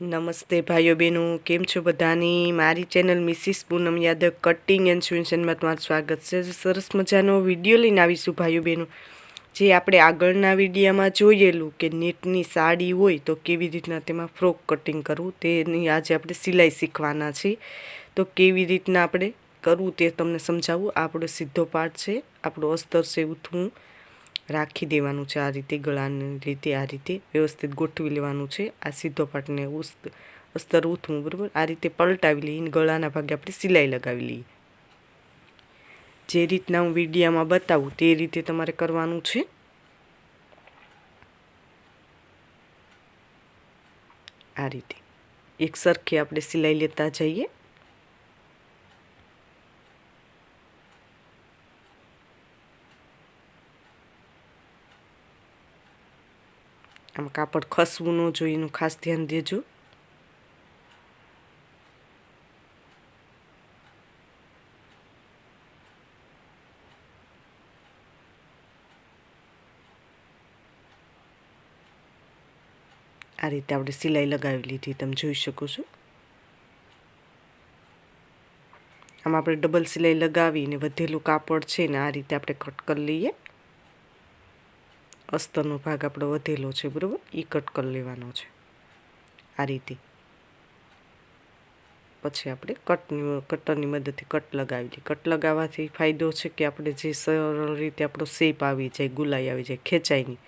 નમસ્તે ભાઈઓ બહેનો, કેમ છો બધાની? મારી channel Mrs Poonam Yadav cutting and સ્વિન્સનમાં તમારું સ્વાગત છે. સરસ મજાનો વીડિયો લઈને આવીશું ભાઈઓ બહેનો. જે આપણે આગળના વિડીયામાં જોયેલું કે નેટની સાડી હોય તો કેવી રીતના તેમાં ફ્રોક કટિંગ કરવું, તેની આજે આપણે સિલાઈ શીખવાના છીએ. તો કેવી રીતના આપણે કરવું તે તમને સમજાવું. આપણો સીધો પાર્ટ છે. આપણો અસ્તર છે ઉથવું. રાખી દેવાનું છે આ રીતે, ગળાની રીતે, આ રીતે વ્યવસ્થિત ગોઠવી લેવાનું છે. આ સીધો પાઠને ઉસ્ત, અસ્તર ઉથવું, બરાબર? આ રીતે પલટાવી લઈને ગળાના ભાગે આપણે સિલાઈ લગાવી લઈએ. જે રીતના હું વિડીયામાં બતાવું તે રીતે તમારે કરવાનું છે. આ રીતે. એક સરખી આપણે સિલાઈ લેતા જઈએ. આમ કાપડ ખસવું ન જોઈએ, એનું ખાસ ધ્યાન દેજો. આ રીતે આપણે સિલાઈ લગાવી લીધી, તમે જોઈ શકો છો. આમ આપણે ડબલ સિલાઈ લગાવીને વધેલું કાપડ છે ને આ રીતે આપણે કટ કરી લઈએ. અસ્તરનો ભાગ આપણો વધેલો છે, બરાબર? એ કટ કરી લેવાનો છે. આ રીતે. પછી આપણે કટની, કટરની મદદથી કટ લગાવી લઈએ કટ લગાવવાથી ફાયદો છે કે આપણે જે સરળ રીતે આપણો શેપ આવી જાય, ગુલાઈ આવી જાય, ખેંચાય નહીં.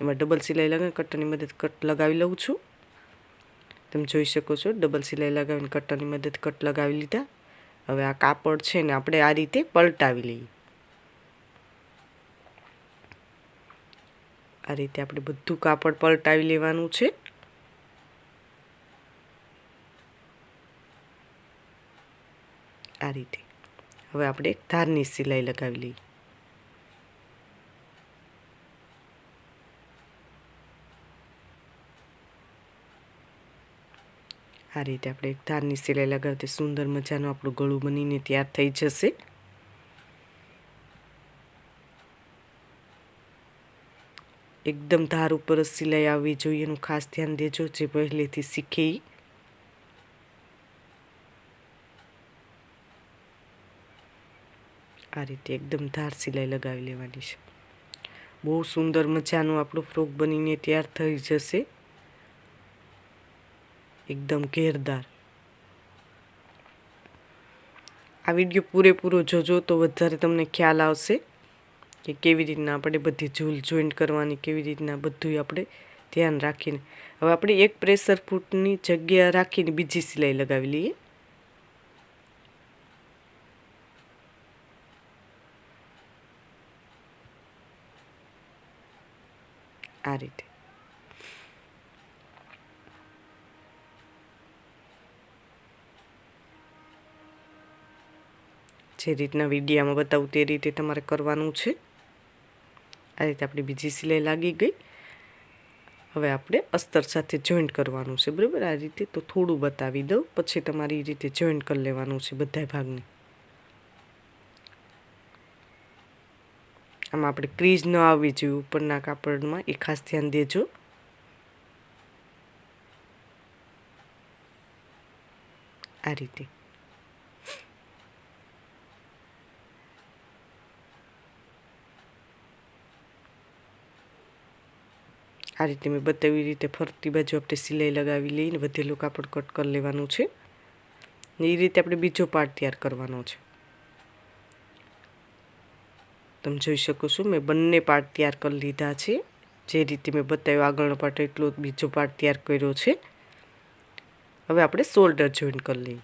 એમાં ડબલ સિલાઈ લગાવી કટરની મદદ કટ લગાવી લઉં છું. તમે જોઈ શકો છો, ડબલ સિલાઈ લગાવીને કટરની મદદ કટ લગાવી લીધા. હવે આ કાપડ છે ને આપણે આ રીતે પલટાવી લઈએ. આ રીતે આપણે બધું કાપડ પલટાવી લેવાનું છે. આ રીતે. હવે આપણે એક ધારની સિલાઈ લગાવી લઈએ. આ રીતે આપણે એક ધારની સિલાઈ લગાવતી સુંદર મજાનું આપણું ગળું બનીને તૈયાર થઈ જશે. એકદમ ધાર ઉપર સિલાઈ આવવી જોઈએ એનું ખાસ ધ્યાન દેજો જે પહેલેથી શીખે આ રીતે એકદમ ધાર સિલાઈ લગાવી લેવાની છે. બહુ સુંદર મજાનું આપણું ફ્રોક બનીને તૈયાર થઈ જશે. એકદમ ઘેરદાર. આ વીડિયો પૂરેપૂરો જોજો તો વધારે તમને ખ્યાલ આવશે. કે કેવી રીતના આપણે બધી ઝૂલ જોઈન્ટ કરવાની, કેવી રીતના બધું આપણે ધ્યાન રાખીને. હવે આપણે એક પ્રેશર ફૂટની જગ્યા રાખીને બીજી સિલાઈ લગાવી લઈએ. આ રીતે. જે રીતના વિડીયામાં બતાવું તે રીતે તમારે કરવાનું છે. આ રીતે આપણી બીજી સિલાઈ લાગી ગઈ. હવે આપણે અસ્તર સાથે જોઈન્ટ કરવાનું છે, બરાબર? આ રીતે તો થોડું બતાવી દઉં, પછી તમારી રીતે જોઈન્ટ કરી લેવાનું છે બધા ભાગને. આમાં આપણે ક્રીઝ ન આવવી જોઈએ, ઉપરના કાપડમાં એ ખાસ ધ્યાન દેજો. આ રીતે. આ રીતે મેં બતાવી રીતે ફરતી બાજુ આપણે સિલાઈ લગાવી લઈને વધેલું કાપડ કટ કરી લેવાનું છે. ને એ રીતે આપણે બીજો પાર્ટ તૈયાર કરવાનો છે. તમે જોઈ શકો છો, મેં બંને પાર્ટ તૈયાર કરી લીધા છે. જે રીતે મેં બતાવ્યો, આગળનો પાર્ટ એટલો બીજો પાર્ટ તૈયાર કર્યો છે. હવે આપણે શોલ્ડર જોઈન કરી લઈએ.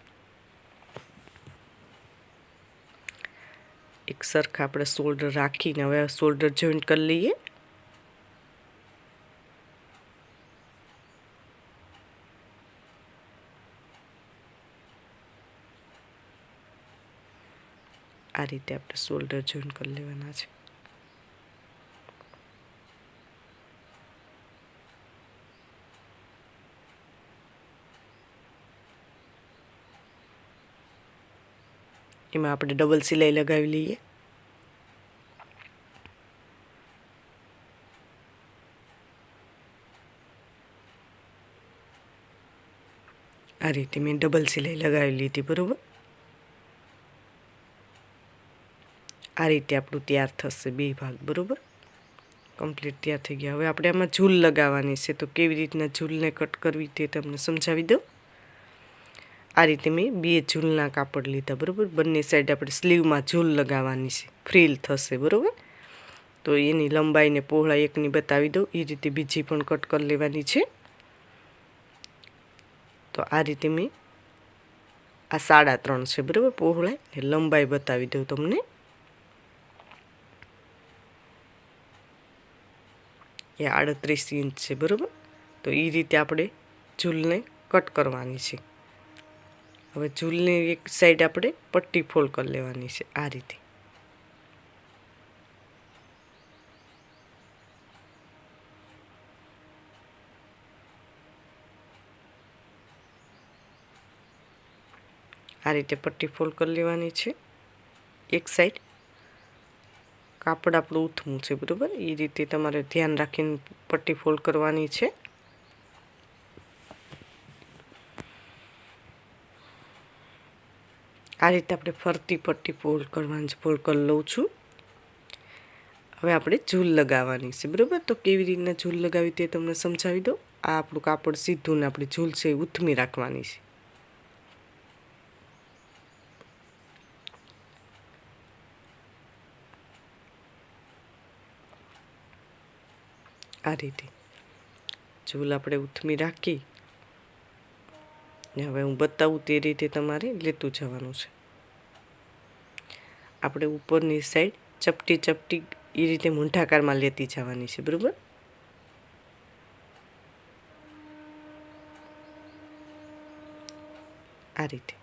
એક સરખા આપણે શોલ્ડર રાખીને હવે શોલ્ડર જોઈન્ટ કરી લઈએ. આ રીતે આપણે શોલ્ડર જોઈન કરી લેવાના છે. એમાં આપણે ડબલ સિલાઈ લગાવી લઈએ. આ રીતે મેં ડબલ સિલાઈ લગાવી લીધી બરાબર? આ રીતે આપણું તૈયાર થશે બે ભાગ, બરાબર? કમ્પ્લીટ તૈયાર થઈ ગયા. હવે આપણે આમાં ઝૂલ લગાવવાની છે. તો કેવી રીતના ઝૂલને કટ કરવી તે તમને સમજાવી દઉં. આ રીતે મેં બે ઝૂલના કાપડ લીધા, બરાબર? બંને સાઈડ આપણે સ્લીવમાં ઝૂલ લગાવવાની છે. ફ્રીલ થશે, બરાબર? તો એની લંબાઈને પહોળા એકની બતાવી દઉં. એ રીતે બીજી પણ કટ કરી લેવાની છે. તો આ રીતે મેં આ સાડા ત્રણ છે, બરાબર? પહોળાઈ લંબાઈ બતાવી દઉં તમને. એ આડત્રીસ ઇંચ છે, બરાબર? તો એ રીતે આપણે ઝૂલને કટ કરવાની છે. હવે ઝૂલની એક સાઈડ આપણે પટ્ટી ફોલ્ડ કરી લેવાની છે, આ રીતે. આ રીતે પટ્ટી ફોલ્ડ કરી લેવાની છે, એક સાઈડ કાપડ આપણું ઉથમું છે, બરાબર? એ રીતે તમારે ધ્યાન રાખીને પટ્ટી ફોલ્ડ કરવાની છે. આ રીતે આપણે ફરતી પટ્ટી ફોલ્ડ કરવાની છે ફોલ્ડ કરી લઉં છું. હવે આપણે ઝૂલ લગાવવાની છે, બરાબર? તો કેવી રીતના ઝૂલ લગાવી તે તમને સમજાવી દો આ આપણું કાપડ સીધું ને આપણી ઝૂલ છે એ ઉથમી રાખવાની છે. આ રીતે ચૂલ આપણે ઉથમી રાખી ને હવે હું બતાવું તે રીતે તમારે લેતું જવાનું છે. આપણે ઉપરની સાઈડ ચપટી ચપટી એ રીતે મૂંઢાકારમાં લેતી જવાની છે, બરાબર? આ રીતે.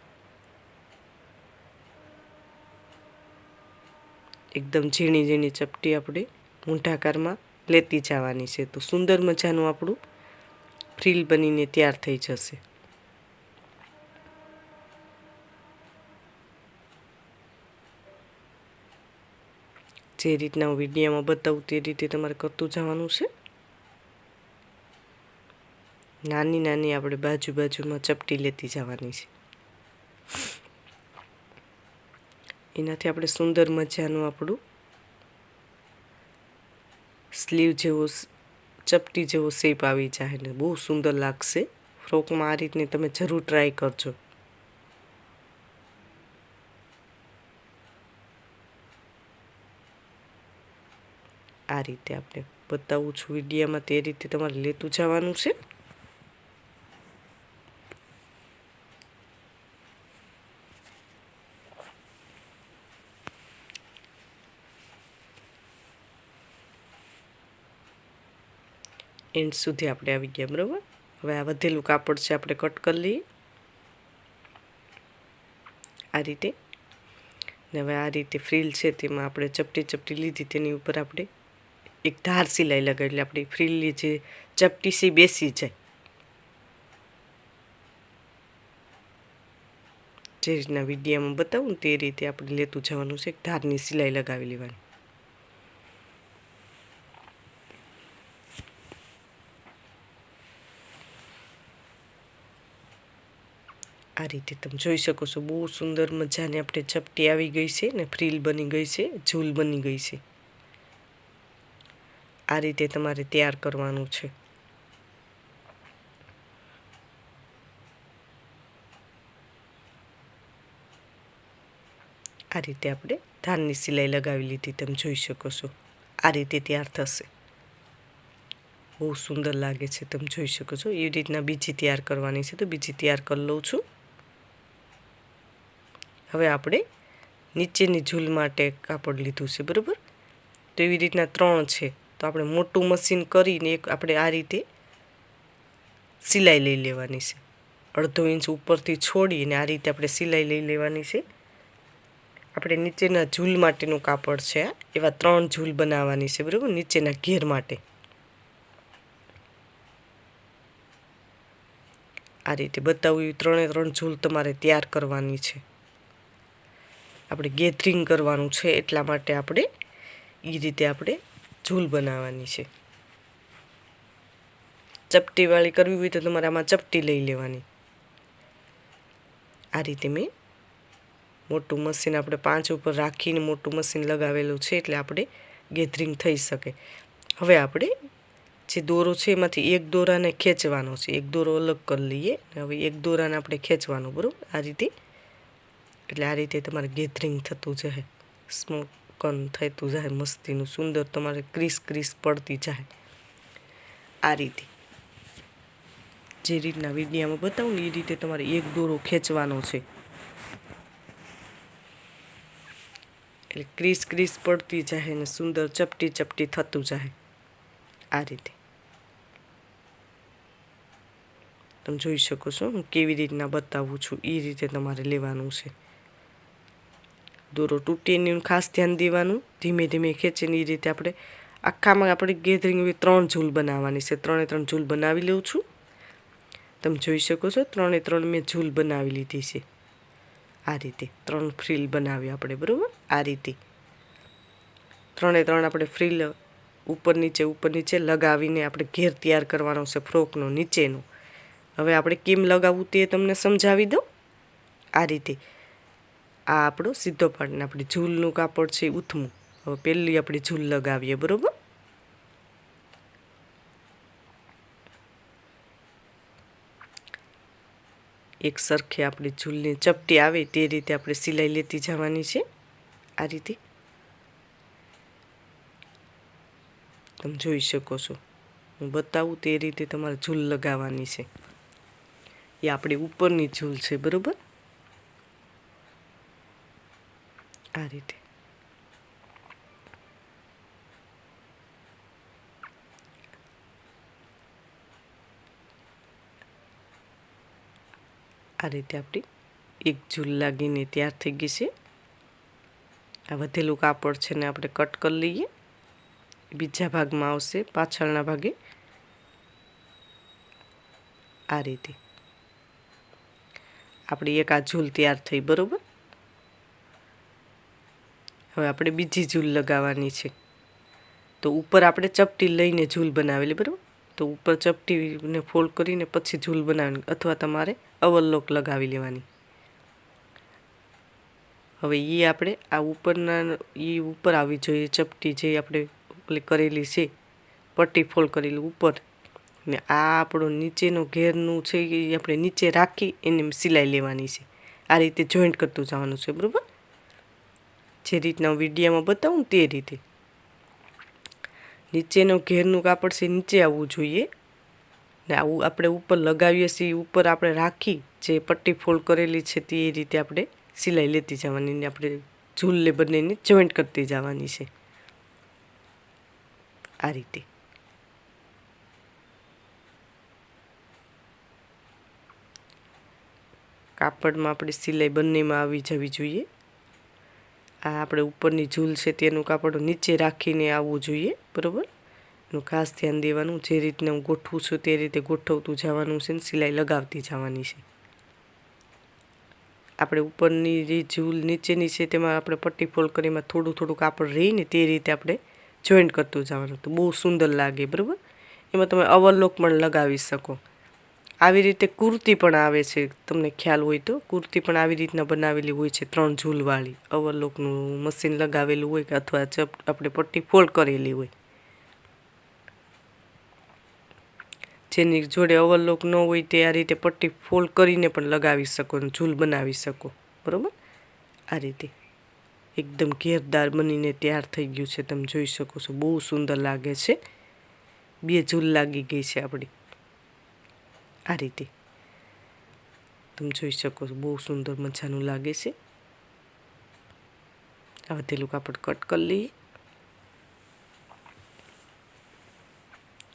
એકદમ ઝીણી ઝીણી ચપટી આપણે મૂંઢાકારમાં લેતી જવાની છે. તો સુંદર મજાનું આપણું ફ્રીલ બનીને તૈયાર થઈ જશે. જે રીતના હું વિડીયામાં બતાવું તે રીતે તમારે કરતું જવાનું છે. નાની નાની આપણે બાજુ બાજુમાં ચપટી લેતી જવાની છે. એનાથી આપણે સુંદર મજાનું આપણું સ્લીવ જેવો ચપટી જેવો શેપ આવી જાય ને બહુ સુંદર લાગશે. ફ્રોકમાં આ રીતની તમે જરૂર ટ્રાય કરજો. આ રીતે આપણે બતાવું છું વિડીયામાં તે રીતે તમારે લેતું જવાનું છે. એન્ડ સુધી આપણે આવી ગયા, બરાબર? હવે આ વધેલું કાપડ છે, આપણે કટ કરી લઈએ. આ રીતે. ને હવે આ રીતે ફ્રીલ છે, તેમાં આપણે ચપટી ચપટી લીધી, તેની ઉપર આપણે એક ધાર સિલાઈ લગાવી, એટલે આપણી ફ્રીલની જે ચપટી સી બેસી જાય. જે રીતના વિડીયામાં બતાવું તે રીતે આપણે લેતું જવાનું છે, એક ધારની સિલાઈ લગાવી લેવાની. આ રીતે તમે જોઈ શકો છો, બહુ સુંદર મજાની આપણે ચપટી આવી ગઈ છે ને, ફ્રીલ બની ગઈ છે, ઝૂલ બની ગઈ છે. આ રીતે તમારે તૈયાર કરવાનું છે. આ રીતે આપણે ધાનની સિલાઈ લગાવી લીધી, તમે જોઈ શકો છો. આ રીતે તૈયાર થશે. બહુ સુંદર લાગે છે, તમે જોઈ શકો છો. એવી રીતના બીજી તૈયાર કરવાની છે, તો બીજી તૈયાર કરી લઉં છું. હવે આપણે નીચેની ઝૂલ માટે કાપડ લીધું છે, બરાબર? તો એવી રીતના ત્રણ છે. તો આપણે મોટું મશીન કરીને એક આપણે આ રીતે સિલાઈ લઈ લેવાની છે. અડધો ઇંચ ઉપરથી છોડીને આ રીતે આપણે સિલાઈ લઈ લેવાની છે. આપણે નીચેના ઝૂલ માટેનું કાપડ છે એવા ત્રણ ઝૂલ બનાવવાની છે, બરાબર? નીચેના ઘેર માટે. આ રીતે બતાવું એવી ત્રણે ત્રણ ઝૂલ તમારે તૈયાર કરવાની છે. આપણે ગેધરિંગ કરવાનું છે એટલા માટે આપણે એ રીતે આપણે ઝૂલ બનાવવાની છે. ચપટીવાળી કરવી હોય તો તમારે આમાં ચપટી લઈ લેવાની. આ રીતે મેં મોટું મશીન આપણે પાંચ ઉપર રાખીને મોટું મશીન લગાવેલું છે એટલે આપણે ગેધરિંગ થઈ શકે. હવે આપણે જે દોરો છે એમાંથી એક દોરાને ખેંચવાનો છે. એક દોરો અલગ કરી લઈએ હવે એક દોરાને આપણે ખેંચવાનો, બરાબર? આ રીતે એટલે આ રીતે તમારે ગેધરિંગ થતું જાય સ્મોકન થતું જાય મસ્તીનું સુંદર તમારે ક્રીસ ક્રીસ પડતી જાય આ રીતે. જે રીતના વિડીયામાં બતાવું એ રીતે તમારે એક દોરો ખેંચવાનો છે. એટલે ક્રીસ ક્રીસ પડતી જાય ને સુંદર ચપટી ચપટી થતું જાય આ રીતે. તમે જોઈ શકો છો હું કેવી રીતના બતાવું છું એ રીતે તમારે લેવાનું છે. દોરો તૂટીને ખાસ ધ્યાન દેવાનું. ધીમે ધીમે ખેંચીને એ રીતે આપણે આખામાં આપણે ગેધરિંગ ત્રણ ઝૂલ બનાવવાની છે. ત્રણે ત્રણ ઝૂલ બનાવી લઉં છું. તમે જોઈ શકો છો ત્રણે ત્રણ મેં ઝૂલ બનાવી લીધી છે. આ રીતે ત્રણ ફ્રીલ બનાવી આપણે, બરાબર? આ રીતે. ત્રણે ત્રણ આપણે ફ્રીલ ઉપર નીચે ઉપર નીચે લગાવીને આપણે ઘેર તૈયાર કરવાનો છે ફ્રોકનો, નીચેનો. હવે આપણે કેમ લગાવવું તે તમને સમજાવી દઉં? આ રીતે. આ આપણો સીધો પાડીને આપણે ઝૂલનું કાપડ છે ઉથમું. હવે પહેલી આપણે ઝૂલ લગાવીએ, બરાબર? એક સરખી આપણે ઝૂલની ચપટી આવે તે રીતે આપણે સિલાઈ લેતી જવાની છે. આ રીતે. તમે જોઈ શકો છો. હું બતાવું તે રીતે તમારે ઝૂલ લગાવવાની છે. એ આપણી ઉપરની ઝૂલ છે, બરાબર? આ રીતે. આ રીતે આપણી એક ઝૂલ લાગીને તૈયાર થઈ ગઈ છે. આ વધેલું કાપડ છે ને આપણે કટ કરી લઈએ. બીજા ભાગમાં આવશે, પાછળના ભાગે. આ રીતે. આપણી એક આ ઝૂલ તૈયાર થઈ, બરાબર? હવે આપણે બીજી ઝૂલ લગાવવાની છે. તો ઉપર આપણે ચપટી લઈને ઝૂલ બનાવેલી, બરાબર? તો ઉપર ચપટીને ફોલ્ડ કરીને પછી ઝૂલ બનાવવાની, અથવા તમારે અવલોક લગાવી લેવાની. હવે એ આપણે આ ઉપરના એ ઉપર આવી જોઈએ, ચપટી જે આપણે કરેલી છે, પટ્ટી ફોલ્ડ કરેલી ઉપર. ને આ આપણો નીચેનો ઘેરનું છે એ આપણે નીચે રાખી એને સિલાઈ લેવાની છે. આ રીતે જોઈન્ટ કરતું જવાનું છે, બરાબર? જે રીતના વિડીયામાં બતાવું તે રીતે. નીચેનો ઘેરનું કાપડ છે નીચે આવવું જોઈએ. ને આવું આપણે ઉપર લગાવીએ છીએ ઉપર આપણે રાખી જે પટ્ટી ફોલ્ડ કરેલી છે તે રીતે આપણે સિલાઈ લેતી જવાની ને આપણે ઝૂલને બંનેને જોઈન્ટ કરતી જવાની છે. આ રીતે. કાપડમાં આપણે સિલાઈ બંનેમાં આવી જવી જોઈએ. આ આપણે ઉપરની ઝૂલ છે તેનું કાપડ નીચે રાખીને આવવું જોઈએ, બરાબર? એનું ખાસ ધ્યાન દેવાનું, જે રીતને હું ગોઠવું છું તે રીતે ગોઠવતું જવાનું છે ને સિલાઈ લગાવતી જવાની છે. આપણે ઉપરની જે ઝૂલ નીચેની છે તેમાં આપણે પટ્ટી ફોલ્ડ કરીમાં થોડું થોડું કાપડ રહીને તે રીતે આપણે જોઈન્ટ કરતું જવાનું. તો બહુ સુંદર લાગે, બરાબર? એમાં તમે અવલોક પણ લગાવી શકો. આવી રીતે કુર્તી પણ આવે છે, તમને ખ્યાલ હોય તો. કુર્તી પણ આવી રીતના બનાવેલી હોય છે, ત્રણ ઝૂલવાળી. અવરલોકનું મશીન લગાવેલું હોય કે અથવા ચપ આપણે પટ્ટી ફોલ્ડ કરેલી હોય. જેની જોડે અવરલોક ન હોય તે આ રીતે પટ્ટી ફોલ્ડ કરીને પણ લગાવી શકો ઝૂલ બનાવી શકો. બરાબર? આ રીતે. એકદમ ઘેરદાર બનીને તૈયાર થઈ ગયું છે, તમે જોઈ શકો છો. બહુ સુંદર લાગે છે. બે ઝૂલ લાગી ગઈ છે આપણી. આ રીતે. તમે જોઈ શકો છો, બહુ સુંદર મજાનું લાગે છે. આ વધેલું કાપડ કટ કરી લઈએ.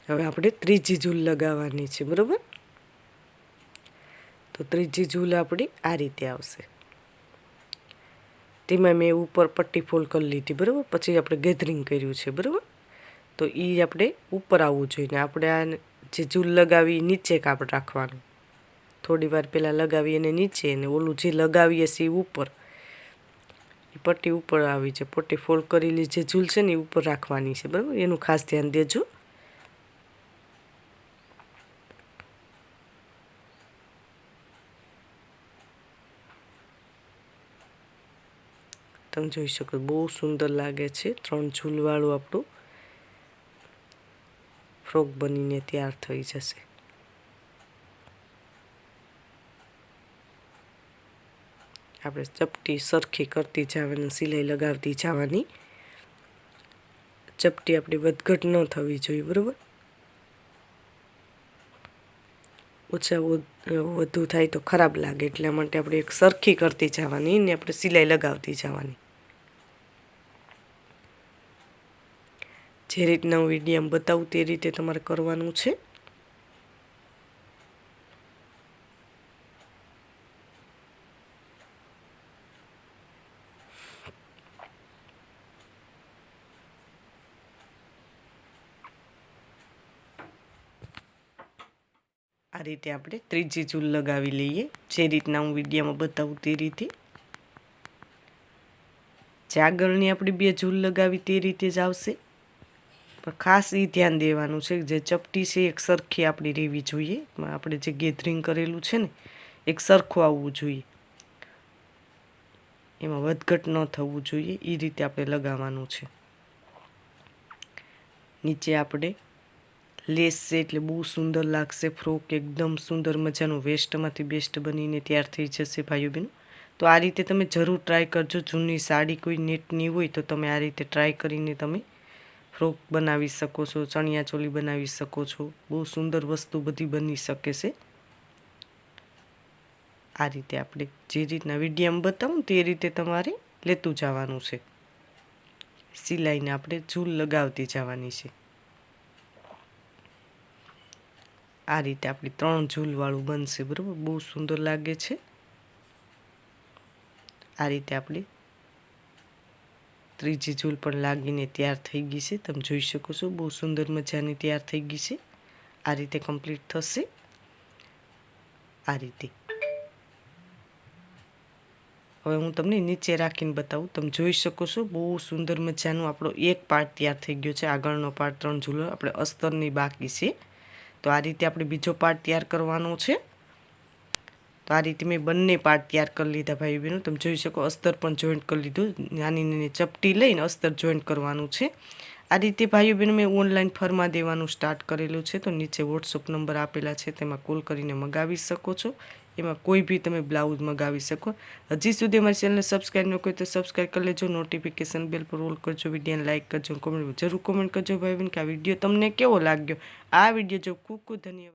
હવે આપણે ત્રીજી ઝૂલ લગાવવાની છે, બરાબર? તો ત્રીજી ઝૂલ આપણી આ રીતે આવશે. તેમાં મેં ઉપર પટ્ટી ફોલ્ડ કરી લીધી, બરાબર? પછી આપણે ગેધરિંગ કર્યું છે, બરાબર? તો એ આપણે ઉપર આવવું જોઈએ આપણે આ જે ઝૂલ લગાવી નીચે કાપડ રાખવાનું. થોડી વાર પહેલાં લગાવી એને નીચે અને ઓલું જે લગાવીએ છીએ ઉપર. એ પટ્ટી ઉપર આવી છે. પટ્ટી ફોલ્ડ કરેલી જે ઝૂલ છે ને એ ઉપર રાખવાની છે. બરાબર? એનું ખાસ ધ્યાન દેજો. તમે જોઈ શકો બહુ સુંદર લાગે છે ત્રણ ઝૂલવાળું આપણું. ફ્રોક બનીને તૈયાર થઈ જશે. આપણે ચપટી સરખી કરતી જવાની, સિલાઈ લગાવતી જવાની. ચપટી આપણી વધઘટ ન થવી જોઈએ, બરાબર? ઓછા વધુ થાય તો ખરાબ લાગે, એટલા માટે આપણે એક સરખી કરતી જવાની ને આપણે સિલાઈ લગાવતી જવાની. જે રીતના હું વિડીયમ બતાવું તે રીતે તમારે કરવાનું છે. આ રીતે આપણે ત્રીજી ચૂલ લગાવી લઈએ. જે રીતના હું વિડીયામાં બતાવું તે રીતે. જે આગળની આપણી બે ચૂલ લગાવી તે રીતે જ આવશે. પણ ખાસ એ ધ્યાન દેવાનું છે જે ચપટી છે એક સરખી આપણી રહેવી જોઈએ. આપણે જે ગેધરિંગ કરેલું છે ને, એક સરખું આવવું જોઈએ. એમાં વધઘટ ન થવું જોઈએ એ રીતે આપણે લગાવવાનું છે. નીચે આપણે લેસ છે એટલે બહુ સુંદર લાગશે, ફ્રોક એકદમ સુંદર મજાનું વેસ્ટમાંથી બેસ્ટ બનીને તૈયાર થઈ જશે ભાઈઓ બહેનો તો આ રીતે તમે જરૂર ટ્રાય કરજો. જૂની સાડી કોઈ નેટની હોય તો તમે આ રીતે ટ્રાય કરીને તમે ફ્રોક બનાવી શકો છો, ચણિયા ચોલી બનાવી શકો છો. બહુ સુંદર વસ્તુ બધી બની શકે છે. આ રીતે આપણે જે રીતના વિડીયમ બતાવું તે રીતે તમારે લેતું જવાનું છે. સિલાઈને આપણે ઝૂલ લગાવતી જવાની છે. આ રીતે આપણી ત્રણ ઝૂલવાળું બનશે, બરાબર? બહુ સુંદર લાગે છે. આ રીતે આપણી ત્રીજી ઝૂલ પણ લાગીને તૈયાર થઈ ગઈ છે. તમે જોઈ શકો છો, બહુ સુંદર મજાની તૈયાર થઈ ગઈ છે. આ રીતે કમ્પ્લીટ થશે. આ રીતે. હવે હું તમને નીચે રાખીને બતાવું. તમે જોઈ શકો છો, બહુ સુંદર મજાનો આપણો એક પાર્ટ તૈયાર થઈ ગયો છે. આગળનો પાર્ટ ત્રણ ઝૂલો આપણે અસ્તરની બાકી છે. તો આ રીતે આપણે બીજો પાર્ટ તૈયાર કરવાનો છે. તો આ રીતે મેં બંને પાર્ટ તૈયાર કરી લીધા ભાઈ બહેનો. તમે જોઈ શકો, અસ્તર પણ જોઈન્ટ કરી લીધું. નાની નાની ચપટી લઈને અસ્તર જોઈન્ટ કરવાનું છે. આ રીતે ભાઈઓ બહેનો, મેં ઓનલાઈન ફરમાં દેવાનું સ્ટાર્ટ કરેલું છે. તો નીચે વોટ્સઅપ નંબર આપેલા છે, તેમાં કોલ કરીને મગાવી શકો છો. એમાં કોઈ બી તમે બ્લાઉઝ મગાવી શકો. હજી સુધી અમારી ચેનલને સબસ્ક્રાઈબ ન કરી તો સબસ્ક્રાઈબ કરી લેજો. નોટિફિકેશન બેલ પર રોલ કરજો. વિડીયોને લાઇક કરજો. કોમેન્ટ જરૂર કોમેન્ટ કરજો ભાઈ બહેન, કે આ વીડિયો તમને કેવો લાગ્યો? આ વીડિયો જો ખૂબ ખૂબ ધન્યવાદ.